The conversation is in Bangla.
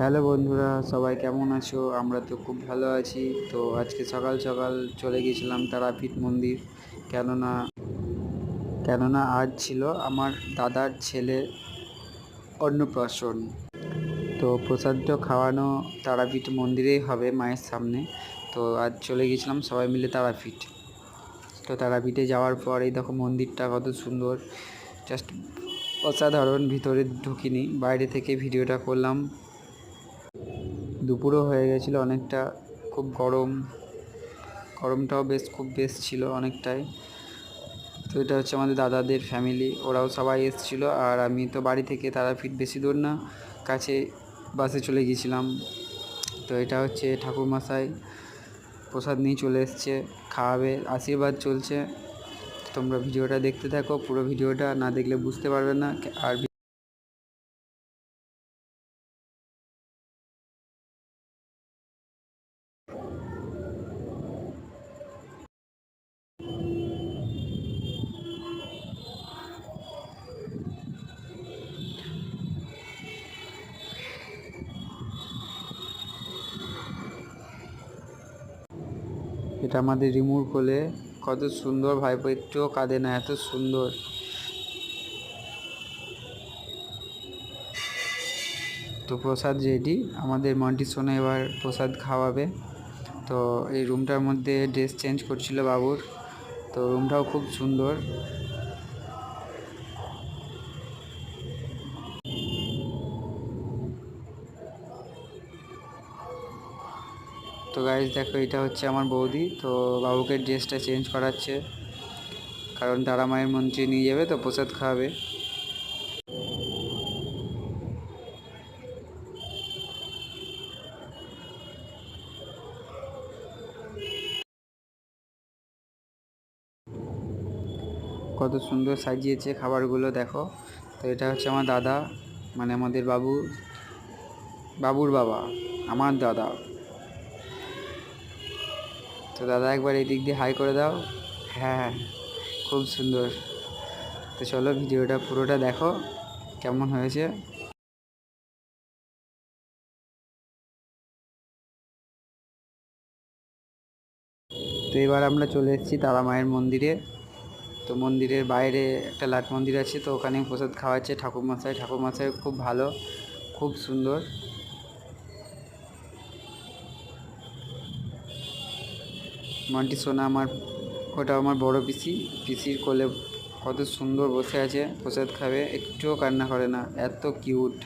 হ্যালো বন্ধুরা, সবাই কেমন আছো? আমরা তো খুব ভালো আছি। তো আজকে সকাল সকাল চলে গেছিলাম তারাপীঠ মন্দির। কেননা কেননা আজ ছিল আমার দাদার ছেলে অন্নপ্রাশন। তো প্রসাদটা খাওয়ানো তারাপীঠ মন্দিরেই হবে মায়ের সামনে। তো আজ চলে গেছিলাম সবাই মিলে তারাপীঠ। তো তারাপীঠে যাওয়ার পর এই দেখো মন্দিরটা কত সুন্দর। জাস্ট অসাধারণ, ভিতরে ঢুকিনি, বাইরে থেকে ভিডিওটা করলাম। দুপুরও হয়ে গেছিল অনেকটা, খুব গরম। গরমটাও বেশ, খুব বেশ ছিল অনেকটাই। তো এটা হচ্ছে আমাদের দাদাদের ফ্যামিলি ওরাও সবাই এসেছিল আর আমি তো বাড়ি থেকে তারাপীঠ বেশি দূর না, কাছে বাসে চলে গিয়েছিলাম। তো এটা হচ্ছে ঠাকুরমশাই প্রসাদ নিয়ে চলে এসছে, খাওয়াবে, আশীর্বাদ চলছে। তোমরা ভিডিওটা দেখতে থাকো, পুরো ভিডিওটা না দেখলে বুঝতে পারবে না, আর এটা আমাদের রিমুভ হলে কত সুন্দর ভাইপো, একটুও কাঁদে না, এত সুন্দর। তো প্রসাদ রেডি আমাদের মন্টি সোনে এবার প্রসাদ খাওয়াবে। তো এই রুমটার মধ্যে ড্রেস চেঞ্জ করছিল বাবুর। তো রুমটাও খুব সুন্দর। তো গাইজ দেখো, এটা হচ্ছে আমার বৌদি। তো বাবুকে ড্রেসটা চেঞ্জ করাচ্ছে। কারণ তারা মায়ের মন্ত্রী নিয়ে যাবে, তো প্রসাদ খাওয়াবে। কত সুন্দর সাজিয়েছে খাবারগুলো, দেখো। তো এটা হচ্ছে আমার দাদা মানে আমাদের বাবু বাবুর বাবা, আমার দাদা। তো দাদা একবার এই দিক দিয়ে হাই করে দাও। হ্যাঁ খুব সুন্দর। তো চলো ভিডিওটা পুরোটা দেখো, কেমন হয়েছে। তো এবার আমরা চলে এসেছি তারা মায়ের মন্দিরে। তো মন্দিরের বাইরে একটা লাট মন্দির আছে, তো ওখানে প্রসাদ খাওয়াচ্ছে ঠাকুরমশাই। ঠাকুরমশাই খুব ভালো, খুব সুন্দর। মন্টি সোনা আমার, ওটা আমার বড় পিসি। পিসির কোলে কত সুন্দর বসে আছে, প্রসাদ খাবে, একটুও কান্না করে না, এত কিউট